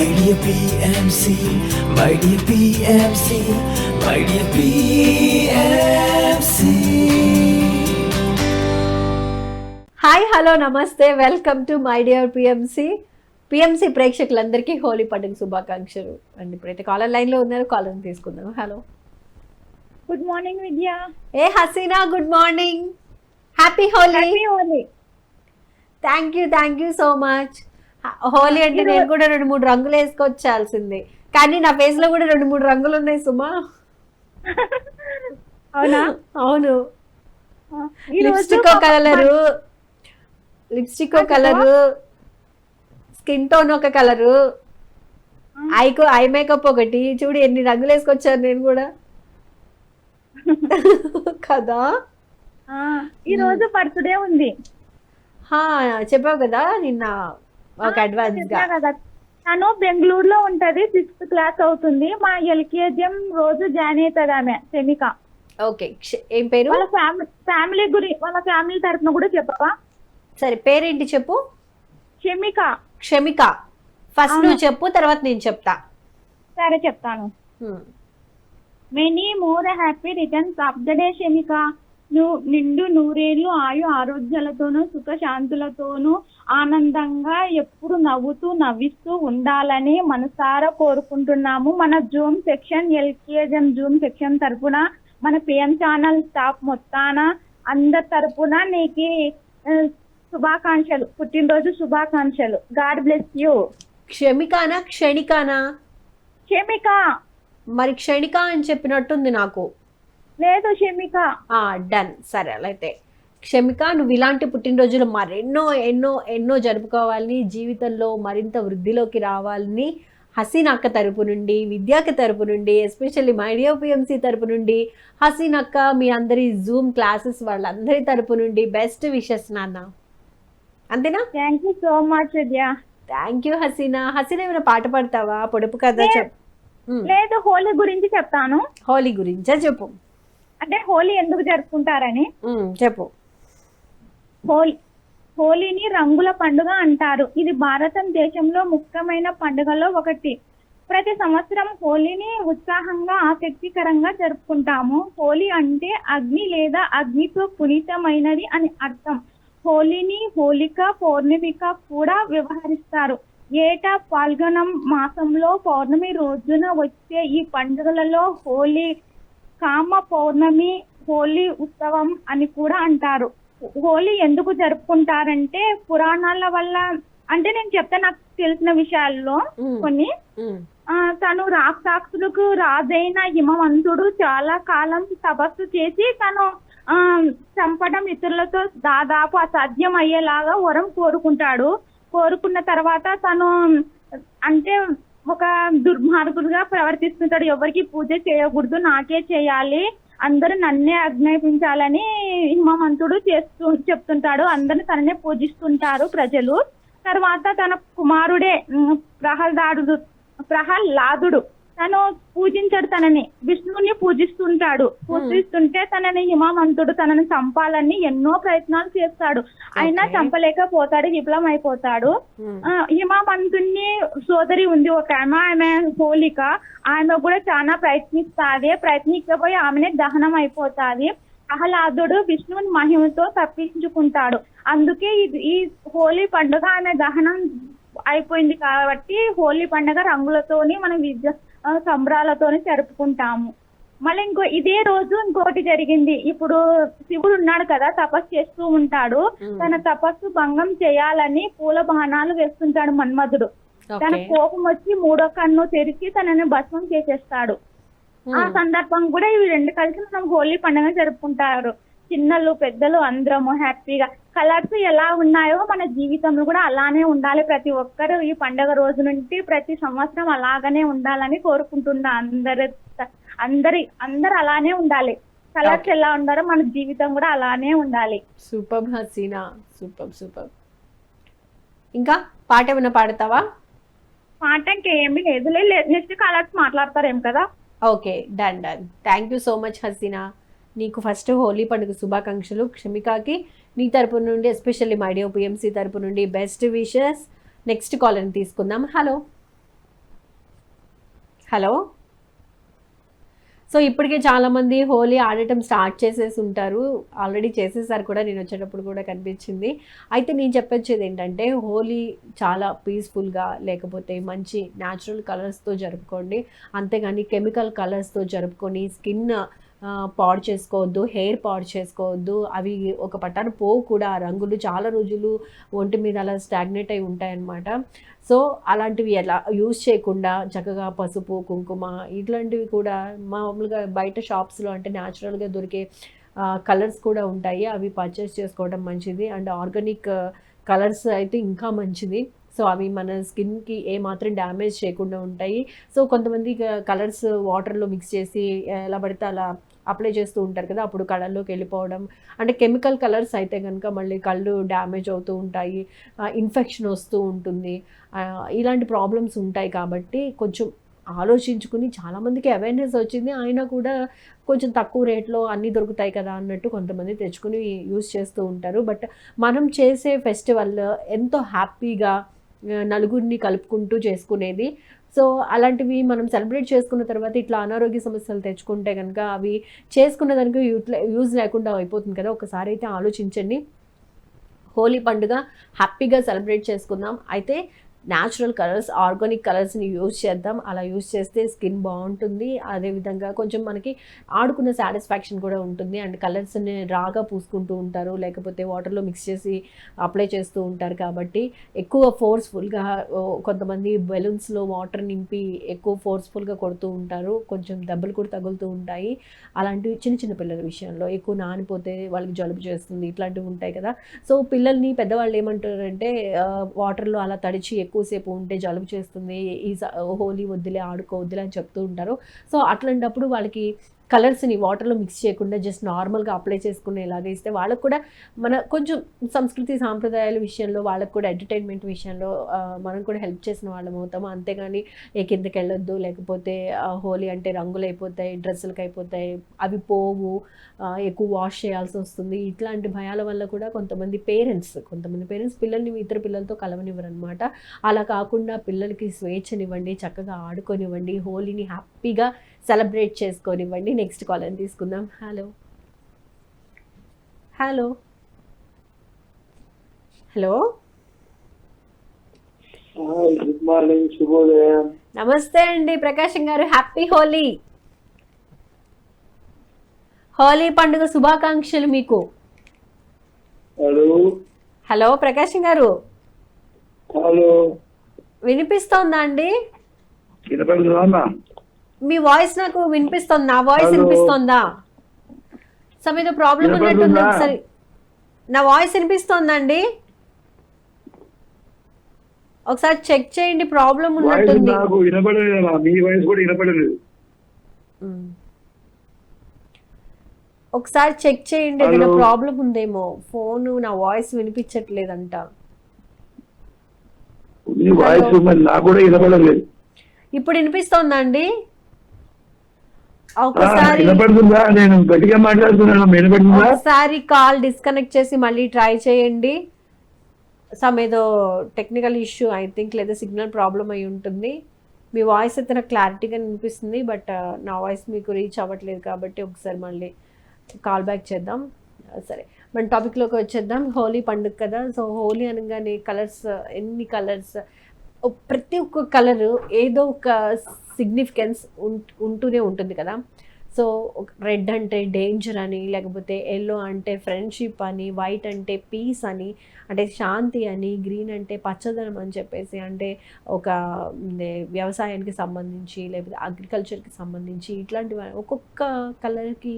My dear PMC, my dear PMC, my dear PMC. Hi hello నమస్తే welcome to my dear PMC PMC ప్రేక్షకులందరికీ హోలీ పండుగ శుభాకాంక్షలు. And ఇప్పుడైతే caller లైన్లో ఉన్నారు కాలర్ తీసుకుందాం. Hello good morning Vidya A Haseena good morning happy Holi. Happy Holi. Thank you thank you so much Holi అంటే నేను కూడా రెండు మూడు రంగులు వేసుకొచ్చాల్సిందే. కానీ నా ఫేస్లో కూడా రెండు మూడు రంగులు ఉన్నాయి సుమా. అవునా? అవును. Lipstick colour lipstick colour skin tone ఒక కలరు ఐకు ఐ మేకప్ ఒకటి. చూడు ఎన్ని రంగులు వేసుకొచ్చాను నేను కూడా. కదా? ఈ రోజు బర్త్డే ఉంది. హా చెప్పావు కదా నిన్న ఒక అడ్వాన్స్గా. కదా తను బెంగళూరులో ఉంటది సిక్స్త్ క్లాస్ అవుతుంది. మా ఎల్కేజిఎం రోజు జాయిన్ అవుతుంది ఆమె సెమిక ఓకే ఏం పేరు? వాళ్ళ ఫ్యామిలీ ఫ్యామిలీ గురి వాళ్ళ ఫ్యామిలీ తరఫున కూడా చెప్పవా? సరే పేరేంటి చెప్పు? షమిక క్షమిక ఫస్ట్ నువ్వు చెప్పు తర్వాత నేను చెప్తా. సరే చెప్తాను. Many more happy returns of the day Shamika నువ్వు నిండు నూరేళ్ళు ఆయు ఆరోగ్యాలతోనూ సుఖశాంతులతోనూ ఆనందంగా ఎప్పుడు నవ్వుతూ నవ్విస్తూ ఉండాలని మనసారా కోరుకుంటున్నాము. మన జూమ్ సెక్షన్ ఎల్కేజం జూమ్ సెక్షన్ తరపున మన పిఎం ఛానల్ స్టాఫ్ మొత్తాన అందరి తరపున నీకు శుభాకాంక్షలు. పుట్టినరోజు శుభాకాంక్షలు. God bless you. క్షమికానా క్షణికానా? షమిక మరి క్షణిక అని చెప్పినట్టుంది నాకు. లేదు షమిక ఆ డన్ సరే అలా అయితే. క్షమిక నువ్వు ఇలాంటి పుట్టినరోజులు మరెన్నో ఎన్నో ఎన్నో జరుపుకోవాలని జీవితంలో మరింత వృద్ధిలోకి రావాలని హసీన్ అక్క తరపు నుండి విద్యాక తరపు నుండి ఎస్పెషల్లీ మైడియో పిఎంసి తరపు నుండి హసీన్ అక్క మీ అందరి జూమ్ క్లాసెస్ వాళ్ళందరి తరపు నుండి బెస్ట్ విషెస్ నాన్న. అంతేనా? Thank you so much Vidya. Thank you Haseena. Haseena ఏమైనా పాట పాడతావా? పొడుపు కథ లేదు హోలీ గురించి చెప్తాను. హోలీ గురించే చెప్పు. అంటే హోలీ ఎందుకు జరుపుకుంటారని? చెప్పు. హోలీ హోలీని రంగుల పండుగ అంటారు. ఇది భారతదేశంలో ముఖ్యమైన పండుగలో ఒకటి. ప్రతి సంవత్సరం హోలీని ఉత్సాహంగా ఆసక్తికరంగా జరుపుకుంటాము. హోలీ అంటే అగ్ని లేదా అగ్నితో పునీతమైనది అని అర్థం. హోలీని హోలిక పౌర్ణమిక కూడా వ్యవహరిస్తారు. ఏటా పాల్గొనం మాసంలో పౌర్ణమి రోజున వచ్చే ఈ పండుగలలో హోలీ కామ పౌర్ణమి హోలీ ఉత్సవం అని కూడా అంటారు. హోలీ ఎందుకు జరుపుకుంటారంటే పురాణాల వల్ల అంటే నేను చెప్తా నాకు తెలిసిన విషయాల్లో కొన్ని. తను రాక్షసులకు రాజైన హిమవంతుడు చాలా కాలం తపస్సు చేసి తను ఆ, చంపడం ఇతరులతో దాదాపు అసాధ్యం అయ్యేలాగా వరం కోరుకుంటాడు. కోరుకున్న తర్వాత తను అంటే ఒక దుర్మార్గుడుగా ప్రవర్తిస్తుంటాడు. ఎవరికి పూజ చేయకూడదు నాకే చేయాలి అందరూ నన్నే ఆజ్ఞాపించాలని హిమవంతుడు చేస్తూ చెప్తుంటాడు. అందరూ తననే పూజిస్తుంటారు ప్రజలు. తర్వాత తన కుమారుడే ఉమ్, ప్రహ్లాదుడు ప్రహ్లాదుడు తను పూజించాడు తనని. విష్ణువుని పూజిస్తుంటాడు. పూజిస్తుంటే తనని హిమవంతుడు తనని చంపాలని ఎన్నో ప్రయత్నాలు చేస్తాడు. అయినా. చంపలేకపోతాడు విఫలం అయిపోతాడు హిమవంతుని సోదరి ఉంది ఒక ఆమె ఆమె హోలిక. ఆమె కూడా చాలా ప్రయత్నిస్తాది. ప్రయత్నించబోయి ఆమెనే దహనం అయిపోతాది ప్రహ్లాదుడు విష్ణువుని మహిమతో తప్పించుకుంటాడు. అందుకే ఇది ఈ హోలీ పండుగ ఆమె దహనం అయిపోయింది కాబట్టి హోలీ పండుగ రంగులతోని మనం విద్య సంబరాలతోని జరుపుకుంటాము. మళ్ళీ ఇంకో ఇదే రోజు ఇంకోటి జరిగింది. ఇప్పుడు శివుడు ఉన్నాడు కదా తపస్సు చేస్తూ ఉంటాడు. తన తపస్సు భంగం చేయాలని పూల బాణాలు వేస్తుంటాడు మన్మధుడు. తన కోపం వచ్చి మూడో కన్ను తెరిచి తనని భస్మం చేసేస్తాడు. ఆ. సందర్భం కూడా ఇవి రెండు కలిసి మనం హోలీ పండుగ జరుపుకుంటారు. చిన్నలు పెద్దలు అందరము హ్యాపీగా. కలర్స్ ఎలా ఉన్నాయో మన జీవితంలో కూడా అలానే ఉండాలి. ప్రతి ఒక్కరు ఈ పండుగ రోజు నుండి ప్రతి సంవత్సరం అలాగనే ఉండాలని కోరుకుంటున్నా అందరు అందరి అందరు అలానే ఉండాలి. కలర్స్. ఎలా ఉండాలో మన జీవితం కూడా అలానే ఉండాలి. సూపర్ హసీనా. Super super. ఇంకా పాట ఏమైనా పాడతావా? పాట ఇంకేమీ లేదులే నెక్స్ట్ కలర్స్ మాట్లాడతారేం కదా. Okay done done. Thank you so much Haseena. నీకు ఫస్ట్ హోలీ పండుగ శుభాకాంక్షలు. క్షమికాకి నీ తరపు నుండి ఎస్పెషల్లీ మైడియో పిఎంసి తరపు నుండి బెస్ట్ విషెస్ నెక్స్ట్ కాలర్ని తీసుకుందాం. హలో హలో సో ఇప్పటికే చాలామంది హోలీ ఆడటం స్టార్ట్ చేసేసి ఉంటారు. ఆల్రెడీ చేసేసారు కూడా. నేను వచ్చేటప్పుడు కూడా కనిపించింది. అయితే నేను చెప్పొచ్చేది ఏంటంటే హోలీ చాలా పీస్ఫుల్గా లేకపోతే మంచి న్యాచురల్ కలర్స్తో జరుపుకోండి. అంతేగాని కెమికల్ కలర్స్తో జరుపుకొని స్కిన్ పాడు చేసుకోవద్దు హెయిర్ పాడు చేసుకోవద్దు అవి ఒక పట్టాన పోవు కూడా. ఆ రంగులు చాలా రోజులు ఒంటి మీద అలా స్టాగ్నేట్ అయి ఉంటాయన్నమాట. సో అలాంటివి ఎలా యూజ్ చేయకుండా చక్కగా పసుపు కుంకుమ ఇట్లాంటివి కూడా మామూలుగా బయట షాప్స్లో అంటే న్యాచురల్గా దొరికే కలర్స్ కూడా ఉంటాయి. అవి పర్చేస్ చేసుకోవడం మంచిది. అండ్ ఆర్గానిక్ కలర్స్ అయితే ఇంకా మంచిది. సో అవి మన స్కిన్కి ఏ మాత్రం డ్యామేజ్ చేయకుండా ఉంటాయి. సో కొంతమంది కలర్స్ వాటర్లో మిక్స్ చేసి ఎలా పడితే అలా అప్లై చేస్తూ ఉంటారు కదా అప్పుడు కళ్ళల్లోకి వెళ్ళిపోవడం. అంటే కెమికల్ కలర్స్ అయితే కనుక మళ్ళీ కళ్ళు డ్యామేజ్ అవుతూ ఉంటాయి ఇన్ఫెక్షన్ వస్తూ ఉంటుంది. ఇలాంటి ప్రాబ్లమ్స్ ఉంటాయి కాబట్టి కొంచెం ఆలోచించుకుని చాలామందికి అవేర్నెస్ వచ్చింది అయినా కూడా కొంచెం తక్కువ రేట్లో అన్నీ దొరుకుతాయి కదా అన్నట్టు కొంతమంది తెచ్చుకుని యూస్ చేస్తూ ఉంటారు. బట్ మనం చేసే ఫెస్టివల్ ఎంతో హ్యాపీగా నలుగురిని కలుపుకుంటూ చేసుకునేది సో అలాంటివి మనం సెలబ్రేట్ చేసుకున్న తర్వాత ఇట్లా అనారోగ్య సమస్యలు తెచ్చుకుంటే కనుక అవి చేసుకున్న దానికి యూజ్ లేకుండా అయిపోతుంది కదా. ఒకసారి అయితే ఆలోచించండి. హోలీ పండుగ హ్యాపీగా సెలబ్రేట్ చేసుకుందాం. అయితే న్యాచురల్ కలర్స్ ఆర్గానిక్ కలర్స్ని యూజ్ చేద్దాం. అలా యూజ్ చేస్తే స్కిన్ బాగుంటుంది. అదేవిధంగా కొంచెం మనకి ఆడుకున్న సాటిస్ఫాక్షన్ కూడా ఉంటుంది. అండ్ కలర్స్ని రాగా పూసుకుంటూ ఉంటారు. లేకపోతే వాటర్లో మిక్స్ చేసి అప్లై చేస్తూ ఉంటారు కాబట్టి ఎక్కువ ఫోర్స్ఫుల్గా కొంతమంది బెలూన్స్లో వాటర్ నింపి ఎక్కువ ఫోర్స్ఫుల్గా కొడుతూ ఉంటారు. కొంచెం దెబ్బలు కూడా తగులుతూ ఉంటాయి. అలాంటివి చిన్న చిన్న పిల్లల విషయంలో ఎక్కువ నానిపోతే వాళ్ళకి జలుబు చేస్తుంది. ఇట్లాంటివి ఉంటాయి కదా. సో పిల్లల్ని పెద్దవాళ్ళు ఏమంటారంటే వాటర్లో అలా తడిచి ఎక్కువసేపు ఉంటే జలుబు చేస్తుంది ఈ స- హోలీ వద్దులే ఆడుకో వద్దులే అని చెప్తూ ఉంటారు. సో అట్లాంటప్పుడు వాళ్ళకి కలర్స్ని వాటర్లో మిక్స్ చేయకుండా జస్ట్ నార్మల్గా అప్లై చేసుకునేలాగా ఇస్తే వాళ్ళకు కూడా మన కొంచెం సంస్కృతి సాంప్రదాయాల విషయంలో వాళ్ళకు కూడా ఎంటర్టైన్మెంట్ విషయంలో మనం కూడా హెల్ప్ చేసిన వాళ్ళం అవుతాము. అంతేగాని ఏ కిందకి వెళ్ళొద్దు లేకపోతే హోలీ అంటే రంగులు అయిపోతాయి డ్రెస్సులకు అయిపోతాయి అవి పోవు ఎక్కువ వాష్ చేయాల్సి వస్తుంది. ఇట్లాంటి భయాల వల్ల కూడా కొంతమంది పేరెంట్స్ కొంతమంది పేరెంట్స్ పిల్లల్ని ఇతర పిల్లలతో కలవనివ్వరు అనమాట అలా కాకుండా పిల్లలకి స్వేచ్ఛనివ్వండి చక్కగా ఆడుకొనివ్వండి హోలీని హ్యాపీగా సెలబ్రేట్ చేసుకోనివ్వండి. నెక్స్ట్ కాల్ అని తీసుకుందాం. Hello hello hello hi good morning శుభోదయం నమస్తే అండి ప్రకాశం గారు. హ్యాపీ హోలీ హోలీ పండుగ శుభాకాంక్షలు మీకు. హలో హలో ప్రకాశం గారు. హలో వినిపిస్తోందా అండి? మీ వాయిస్ నాకు వినిపిస్తోంది. నా వాయిస్. వినిపిస్తోందా? సో మీద ప్రాబ్లం ఉన్నట్టుంది? ఒకసారి. నా వాయిస్ వినిపిస్తోందా అండి ఒకసారి చెక్ చేయండి ప్రాబ్లం ఉన్నట్టుంది. నాకు వినపడలేదు అన్న మీ వాయిస్ కూడా వినపడలేదు మ్మ్. ఒకసారి చెక్ చేయండి ఏదైనా Hello. ప్రాబ్లం ఉందేమో. ఫోన్ నా వాయిస్ వినిపించట్లేదంట. ఇప్పుడు వినిపిస్తోందా అండి? ఒకసారి వినపడుతుందా? నేను గట్టిగా మాట్లాడుతున్నాను. వినపడుతుందా? ఒకసారి కాల్ డిస్కనెక్ట్ చేసి మళ్ళీ ట్రై చేయండి. సమ్ ఏదో టెక్నికల్ ఇష్యూ ఐ థింక్ లేదా సిగ్నల్ ప్రాబ్లం అయి ఉంటుంది. మీ వాయిస్ అయితే నాకు క్లారిటీగా వినిపిస్తుంది బట్ నా వాయిస్ మీకు రీచ్ అవ్వట్లేదు కాబట్టి ఒకసారి మళ్ళీ కాల్ బ్యాక్ చేద్దాం. సరే. మన టాపిక్లోకి వచ్చేద్దాం. హోలీ పండుగ కదా. సో హోలీ అనగానే కలర్స్ ఎన్ని కలర్స్? ప్రతి ఒక్క కలరు ఏదో ఒక సిగ్నిఫికెన్స్ ఉంటూనే ఉంటుంది కదా. సో రెడ్ అంటే డేంజర్ అని లేకపోతే ఎల్లో అంటే ఫ్రెండ్షిప్ అని వైట్ అంటే పీస్ అని అంటే శాంతి అని గ్రీన్ అంటే పచ్చదనం అని చెప్పేసి అంటే ఒక వ్యవసాయానికి సంబంధించి లేకపోతే అగ్రికల్చర్కి సంబంధించి ఇట్లాంటివి ఒక్కొక్క కలర్కి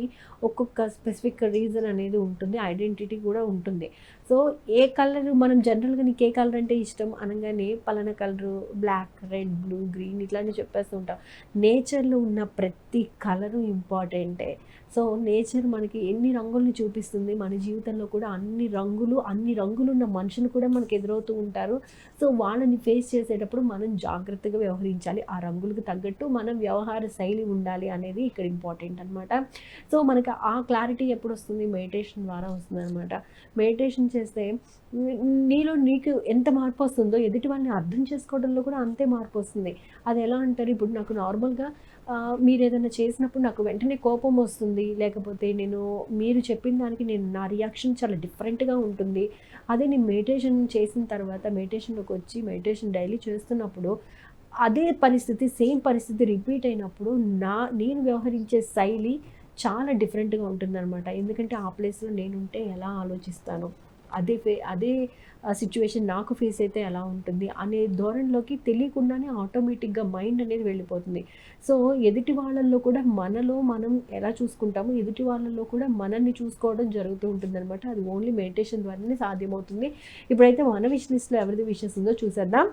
ఒక్కొక్క స్పెసిఫిక్ రీజన్ అనేది ఉంటుంది ఐడెంటిటీ కూడా ఉంటుంది. సో ఏ కలర్ మనం జనరల్గా నీకు ఏ కలర్ అంటే ఇష్టం అనగానే పలానా colour black red blue green ఇట్లాంటివి చెప్పేస్తూ ఉంటాం. నేచర్లో ఉన్న ప్రతి కలరు ఇంపార్టెంటే. సో నేచర్ మనకి ఎన్ని రంగుల్ని చూపిస్తుంది? మన జీవితంలో కూడా అన్ని రంగులు అన్ని రంగులున్న మనుషులు కూడా మనకి ఎదురవుతూ ఉంటారు. సో వాళ్ళని ఫేస్ చేసేటప్పుడు మనం జాగ్రత్తగా వ్యవహరించాలి. ఆ రంగులకు తగ్గట్టు మనం వ్యవహార శైలి ఉండాలి అనేది ఇక్కడ ఇంపార్టెంట్ అనమాట సో మనకి ఆ క్లారిటీ ఎప్పుడు వస్తుంది మెడిటేషన్ ద్వారా వస్తుంది అనమాట మెడిటేషన్ చేస్తే నీలో నీకు ఎంత మార్పు వస్తుందో ఎదుటి వాళ్ళని అర్థం చేసుకోవడంలో కూడా అంతే మార్పు వస్తుంది. అది ఎలా అంటారు? ఇప్పుడు నాకు నార్మల్గా మీరు ఏదైనా చేసినప్పుడు నాకు వెంటనే కోపం వస్తుంది. లేకపోతే నేను మీరు చెప్పిన దానికి నేను నా రియాక్షన్ చాలా డిఫరెంట్గా ఉంటుంది. అదే నేను మెడిటేషన్ చేసిన తర్వాత మెడిటేషన్లోకి వచ్చి మెడిటేషన్ డైలీ చేస్తున్నప్పుడు అదే పరిస్థితి సేమ్ పరిస్థితి రిపీట్ అయినప్పుడు నా నేను వ్యవహరించే శైలి చాలా డిఫరెంట్గా ఉంటుందన్నమాట. ఎందుకంటే ఆ ప్లేస్లో నేనుంటే ఎలా ఆలోచిస్తాను? అదే ఫే అదే సిచ్యువేషన్ నాకు ఫేస్ అయితే ఎలా ఉంటుంది అనే ధోరణిలోకి తెలియకుండానే ఆటోమేటిక్గా మైండ్ అనేది వెళ్ళిపోతుంది. సో ఎదుటి వాళ్ళల్లో కూడా మనలో మనం ఎలా చూసుకుంటామో ఎదుటి వాళ్ళల్లో కూడా మనల్ని చూసుకోవడం జరుగుతూ ఉంటుందన్నమాట. అది ఓన్లీ మెడిటేషన్ ద్వారానే సాధ్యమవుతుంది. ఇప్పుడైతే మన విష్ లిస్ట్లో ఎవరిది విషెస్ ఉందో చూసేద్దాం.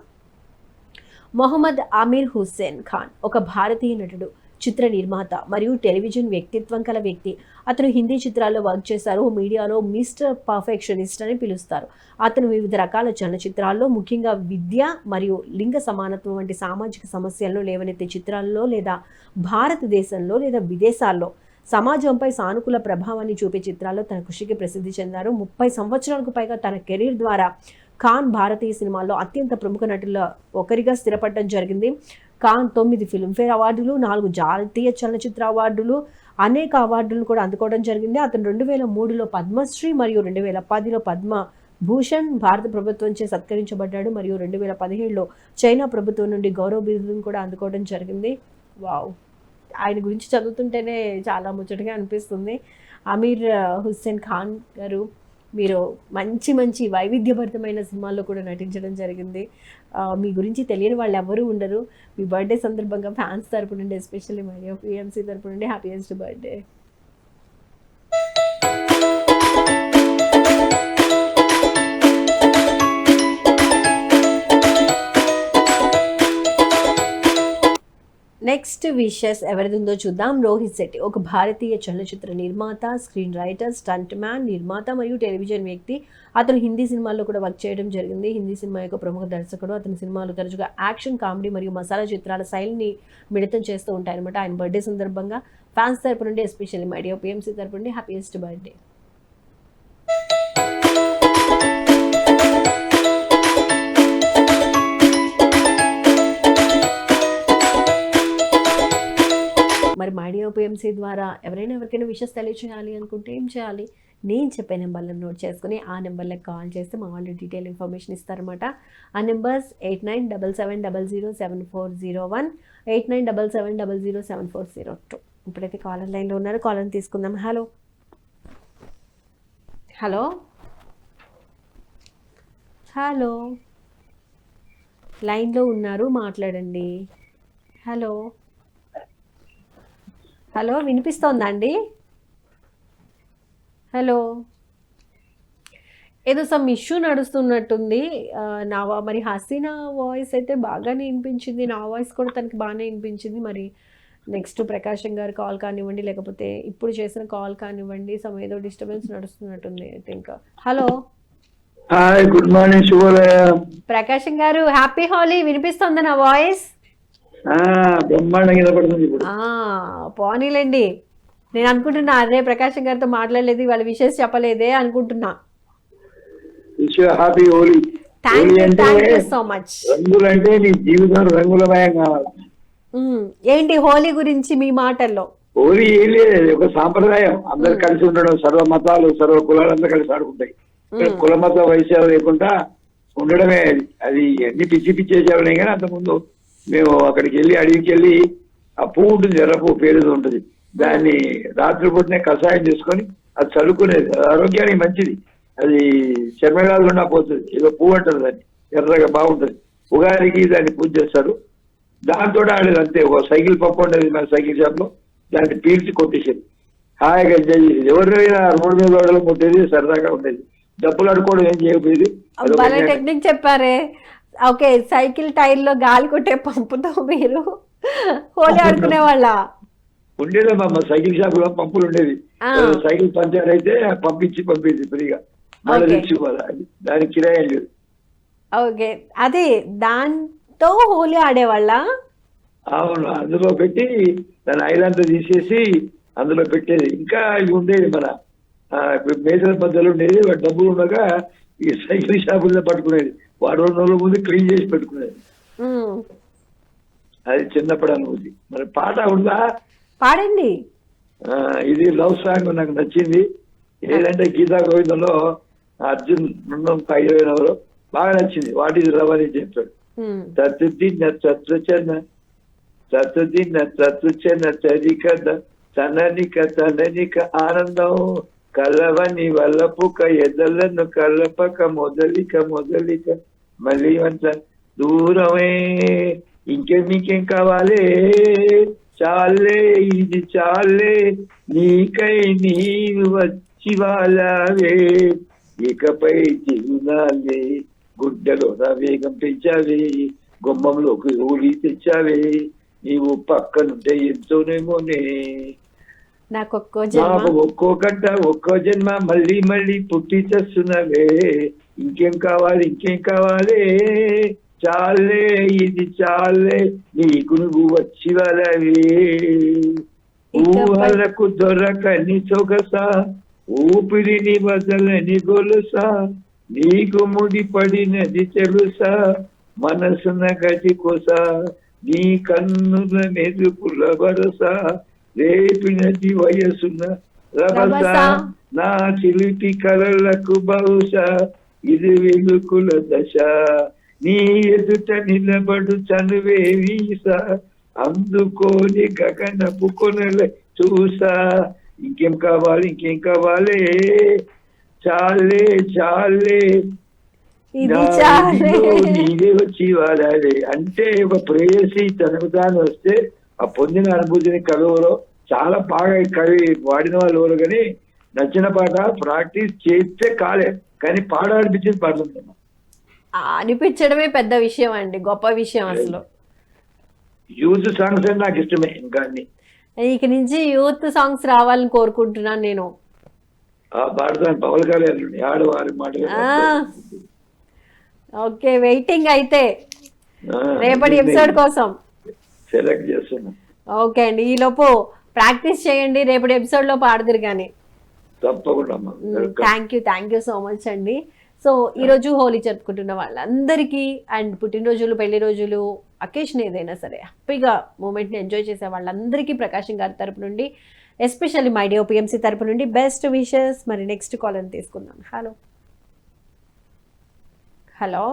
మొహమ్మద్ ఆమీర్ హుస్సేన్ ఖాన్ ఒక భారతీయ నటుడు. చిత్ర నిర్మాత మరియు టెలివిజన్ వ్యక్తిత్వం కల వ్యక్తి. అతను హిందీ చిత్రాల్లో వర్క్ చేశారు. మీడియాలో మిస్టర్ పర్ఫెక్షనిస్ట్ అని పిలుస్తారు. అతను వివిధ రకాల చలనచిత్రాల్లో ముఖ్యంగా విద్య మరియు లింగ సమానత్వం వంటి సామాజిక సమస్యలను లేవనెత్తే చిత్రాల్లో లేదా భారతదేశంలో లేదా విదేశాల్లో సమాజంపై సానుకూల ప్రభావాన్ని చూపే చిత్రాల్లో తన కృషికి ప్రసిద్ధి చెందారు. ముప్పై సంవత్సరాలకు పైగా తన కెరీర్ ద్వారా ఖాన్ భారతీయ సినిమాల్లో అత్యంత ప్రముఖ నటుల ఒకరిగా స్థిరపడటం జరిగింది. ఖాన్ తొమ్మిది ఫిల్మ్ఫేర్ అవార్డులు నాలుగు జాతీయ చలనచిత్ర అవార్డులు అనేక అవార్డులను కూడా అందుకోవడం జరిగింది. అతను రెండు వేల మూడులో పద్మశ్రీ మరియు రెండు వేల పదిలో పద్మ భూషణ్ భారత ప్రభుత్వంచే సత్కరించబడ్డాడు మరియు రెండు వేల పదిహేడులో చైనా ప్రభుత్వం నుండి గౌరవ బిరుదును కూడా అందుకోవడం జరిగింది. వావ్! ఆయన గురించి చదువుతుంటేనే చాలా ముచ్చటగా అనిపిస్తుంది. అమీర్ హుస్సేన్ ఖాన్ గారు మీరు మంచి మంచి వైవిధ్యభరితమైన సినిమాల్లో కూడా నటించడం జరిగింది. మీ గురించి తెలియని వాళ్ళు ఎవరూ ఉండరు. మీ బర్త్డే సందర్భంగా ఫ్యాన్స్ తరపు నుండి ఎస్పెషల్లీ మరియు పిఎంసీ తరపు నుండి హ్యాపీయెస్ట్ బర్త్డే. నెక్స్ట్ విషెస్ ఎవరిదిందో చూద్దాం. రోహిత్ శెట్టి ఒక భారతీయ చలనచిత్ర నిర్మాత స్క్రీన్ రైటర్ స్టంట్ మ్యాన్ నిర్మాత మరియు టెలివిజన్ వ్యక్తి. అతను హిందీ సినిమాల్లో కూడా వర్క్ చేయడం జరిగింది. హిందీ సినిమా యొక్క ప్రముఖ దర్శకుడు అతని సినిమాలు తరచుగా యాక్షన్ కామెడీ మరియు మసాలా చిత్రాల శైలిని మిళితం చేస్తూ ఉంటాయన్నమాట. ఆయన బర్త్డే సందర్భంగా. ఫ్యాన్స్ తరపు నుండి ఎస్పెషల్లీ మైడియో పిఎంసీ తరపు నుండి హ్యాపీయెస్ట్ బర్త్డే మరి మైడియో ఓపీఎంసీ ద్వారా ఎవరైనా ఎవరికైనా విషెస్ తెలియచేయాలి అనుకుంటే ఏం చేయాలి? నేను చెప్పే నెంబర్లను నోట్ చేసుకుని ఆ నెంబర్లకు కాల్ చేస్తే మా వాళ్ళు డీటెయిల్ ఇన్ఫర్మేషన్ ఇస్తారన్నమాట. ఆ numbers eight nine double seven double zero seven four zero one eight nine double seven double zero seven four zero two. ఇప్పుడైతే కాలర్ లైన్లో ఉన్నారు కాలర్ని తీసుకుందాం. హలో. హలో. హలో. లైన్లో ఉన్నారు మాట్లాడండి. హలో. హలో వినిపిస్తోందా అండి హలో. ఏదో సమ్ ఇష్యూ నడుస్తున్నట్టుంది. నా వా- మరి హసీనా వాయిస్ అయితే బాగానే వినిపించింది. నా వాయిస్ కూడా తనకి బాగానే వినిపించింది. మరి నెక్స్ట్ ప్రకాశం గారి కాల్ కానివ్వండి లేకపోతే ఇప్పుడు చేసిన కాల్ కానివ్వండి సమ్ ఏదో disturbance నడుస్తున్నట్టుంది I think hello. Hi good morning Shubhodaya. Prakasam గారు హ్యాపీ హోలీ వినిపిస్తుందా నా వాయిస్? పోనీలేండి. నేను అనుకుంటున్నా అరే ప్రకాశం గారితో మాట్లాడలేదు వాళ్ళ విషయస్ చెప్పలేదే అనుకుంటున్నా. హ్యాపీ హోలీ రంగులంటే నీ జీవితం రంగులమయం కావాలి. ఏంటి హోలీ గురించి మీ మాటల్లో? హోలీ ఏం లేదు ఒక సాంప్రదాయం. అందరు కలిసి ఉండడం సర్వ మతాలు సర్వ కులాలు అందరూ కలిసి ఆడుకుంటాయి. కుల మత వయసాలు లేకుండా ఉండడమే అది. ఎన్ని పిచ్చి పిచ్చి చేసేవాళ్ళే కానీ అంతకుముందు మేము అక్కడికి వెళ్ళి అడవికి వెళ్ళి ఆ పువ్వు ఉంటుంది ఎర్ర పువ్వు పేరుది ఉంటుంది. దాన్ని రాత్రిపూటనే కషాయం చేసుకొని అది చల్లుకునేది. ఆరోగ్యానికి మంచిది. అది చర్మగాలున్నా పోతుంది. ఏదో పువ్వు అంటారు దాన్ని. ఎర్రగా బాగుంటుంది. ఉగాదికి దాన్ని పూజ చేస్తారు. దాంతో ఆడేది అంతే. ఒక సైకిల్ పప్పు ఉండేది మన సైకిల్ షాప్లో దాన్ని పీల్చి కొట్టేసేది. హాయిగా చేసేది. ఎవరినైనా రోడ్డు మీద రోడ్లు కొట్టేది సరదాగా ఉండేది. డబ్బులు అడుకోవడం ఏం చేయకపోయేది. టెక్నిక్ చెప్పారే. ఓకే సైకిల్ టైర్లో గాలి కొట్టే పంపుతో మీరు హోలీ ఆడుకునే వాళ్ళ? ఉండేదమ్మా మా సైకిల్ షాప్లో పంపులు ఉండేది. సైకిల్ పంచర్ అయితే పంపించి పంపించి ఫ్రీగా. దానికి కిరాయి లేదు. ఓకే అదే దాంతో హోలీ ఆడేవాళ్ళ? అవును అందులో పెట్టి దాని ఐదంతా తీసేసి అందులో పెట్టేది. ఇంకా ఇవి ఉండేది మన మేజర్ బద్దలు ఉండేది డబ్బులు ఉండగా ఈ సైకిల్ షాపుల్లో పట్టుకునేది. వాడు రెండు రోజుల ముందు క్లీన్ చేసి పెట్టుకునేది. అది చిన్నప్పుడు అనుభూతి మరి పాట ఉందా? పాడండి. ఇది లవ్ సాంగ్ నాకు నచ్చింది. ఏదంటే గీతా గోవిందంలో అర్జున్ బృందం ఐదవ బాగా నచ్చింది. వాట్ ఈజ్ లవ్ అని చెప్తాడు ఉమ్. తత్తుదిన్న తత్వచన తత్తుదిన్న తత్వచన తదికద తననిక తననిక ఆనందం. కలవని వల్లపుక ఎదలను కలపక మొదలిక మొదలిక మళ్ళీ అంత దూరమే. ఇంకేం ఇంకేం కావాలి? చాలే ఇది చాలే. నీకై నీవు వచ్చి వాళ్ళవే ఇకపై తిరునాలే గుడ్డలో నా వేగం పెంచావే. గుమ్మంలోకి ఊడి తెచ్చావే. నీవు పక్కనుంటే ఎంతోనేమోనే. నాకు ఒక్కో జన్మ. ఒక్కో గంట ఒక్కో జన్మ మళ్ళీ మళ్ళీ పుట్టి చేస్తున్నవే. ఇంకేం కావాలి ఇంకేం కావాలి? చాలే ఇది చాలే నీకు నువ్వు వచ్చి వాళ్ళవే ఇకపై- ఊహలకు దొరకని సొగస ఊపిరిని వదలని గొలుస నీకు ముడిపడినది తెలుసా? మనసున గది కొస నీ కన్నుల మెరుపుల వరస రేపినది వయసున రభస రభస. నా చిలిపి కలలకు బహుశా ఇది వెలుకుల దశ. నీ ఎదుట నిలబడు చనువే వీస అందుకోని గగనపు కొనల చూసా. ఇంకేం కావాలి ఇంకేం కావాలి? చాలే చాలే. ఇది నా చాలే. ఇంటిలో నీవే వచ్చి వాడాలి. అంటే ఒక ప్రేయసి తనకు తాను వస్తే ఆ పొందిన అనుభూతిని కలువలో చాలా బాగా కవి వాడిన వాళ్ళు ఎవరు కానీ నచ్చిన పాట ప్రాక్టీస్ చేస్తే కాలే కానీ పాడ అనిపించింది పాడుతుంది ఆ, అనిపించడమే పెద్ద విషయం అండి గొప్ప విషయం అసలు. యూత్ సాంగ్స్ అంటే నాకు ఇష్టమే ఇంకా అన్ని. ఇక నుంచి యూత్ సాంగ్స్ రావాలని కోరుకుంటున్నాను నేను. పాడతాను పవన్ కళ్యాణ్ ఆడవారి మాటలు ఆ. ఓకే వెయిటింగ్ అయితే రేపటి ఎపిసోడ్ కోసం. సెలెక్ట్ చేస్తున్నా. ఓకే అండి ఈలోపు ప్రాక్టీస్ చేయండి రేపటి ఎపిసోడ్లో పాడదురు కానీ. తప్పకుండా. Thank you thank you so much అండి. సో ఈరోజు హోలీ జరుపుకుంటున్న వాళ్ళందరికీ అండ్ పుట్టినరోజులు పెళ్ళి రోజులు అకేషన్ ఏదైనా సరే హ్యాపీగా మూమెంట్ని ఎంజాయ్ చేసే వాళ్ళందరికీ ప్రకాశం గారి తరపు నుండి ఎస్పెషల్లీ మై డియో పిఎంసీ తరపు నుండి బెస్ట్ విషెస్ మరి నెక్స్ట్ కాల్ అని తీసుకుందాం. హలో హలో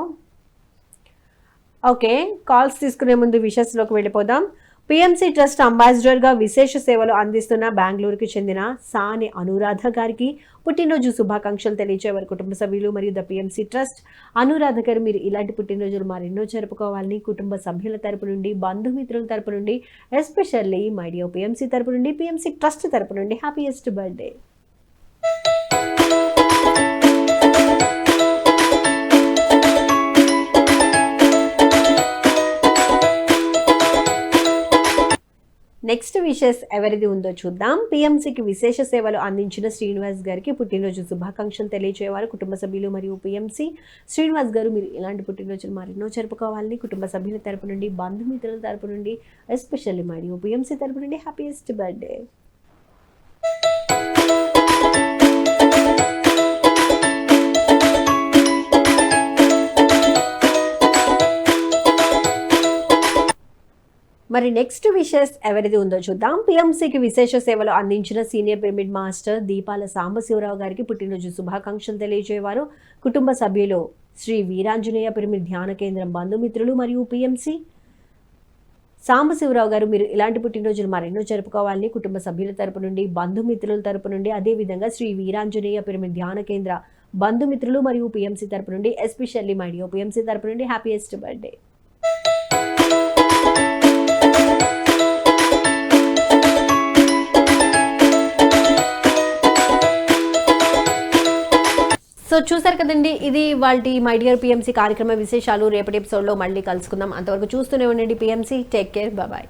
ఓకే కాల్స్ తీసుకునే ముందు విషెస్లోకి వెళ్ళిపోదాం. పిఎంసీ ట్రస్ట్ అంబాసిడర్గా విశేష సేవలు అందిస్తున్న బెంగళూరుకి చెందిన సాని అనురాధ గారికి పుట్టినరోజు శుభాకాంక్షలు తెలియజేవారు కుటుంబ సభ్యులు మరియు ద పిఎంసీ ట్రస్ట్ అనురాధ గారు మీరు ఇలాంటి పుట్టినరోజులు మరెన్నో జరుపుకోవాలని కుటుంబ సభ్యుల తరపు నుండి బంధుమిత్రుల తరపు నుండి ఎస్పెషల్లీ మై డియో పిఎంసీ తరపు నుండి పిఎంసీ ట్రస్ట్ తరపు నుండి హ్యాపీయెస్ట్ బర్త్డే. నెక్స్ట్ విషెస్ ఎవరిది ఉందో చూద్దాం. పిఎంసికి విశేష సేవలు అందించిన శ్రీనివాస్ గారికి పుట్టినరోజు శుభాకాంక్షలు తెలియజేవారు కుటుంబ సభ్యులు మరియు పిఎంసి శ్రీనివాస్ గారు మీరు ఇలాంటి పుట్టినరోజులు మరెన్నో జరుపుకోవాలని కుటుంబ సభ్యుల తరపు నుండి బంధుమిత్రుల తరపు నుండి ఎస్పెషల్లీ మరియు పిఎంసి తరపు నుండి హ్యాపీయెస్ట్ బర్త్డే మరి నెక్స్ట్ విషెస్ ఎవరిది ఉందో చూద్దాం. పిఎంసికి విశేష సేవలు అందించిన సీనియర్ పిరమిడ్ మాస్టర్ దీపాల సాంబశివరావు గారికి పుట్టినరోజు శుభాకాంక్షలు తెలియజేవారు కుటుంబ సభ్యులు శ్రీ వీరాంజనేయ పిరమిడ్ ధ్యాన కేంద్రం బంధుమిత్రులు మరియు పిఎంసి సాంబశివరావు గారు మీరు ఇలాంటి పుట్టినరోజులు మరెన్నో జరుపుకోవాలని కుటుంబ సభ్యుల తరపు నుండి బంధుమిత్రుల తరపు నుండి అదేవిధంగా శ్రీ వీరాంజనేయ పిరమిడ్ ధ్యాన కేంద్ర బంధుమిత్రులు మరియు పిఎంసి తరపు నుండి ఎస్పెషల్లీ మైడియో పిఎంసి తరపు నుండి హ్యాపీయెస్ట్ బర్త్డే సో చూసారు కదండి ఇది వాళ్ళ మై డియర్ పిఎంసి కార్యక్రమ విశేషాలు. రేపటి ఎపిసోడ్లో మళ్ళీ కలుసుకుందాం. అంతవరకు చూస్తూనే ఉండండి పిఎంసి టేక్ కేర్ బాయ్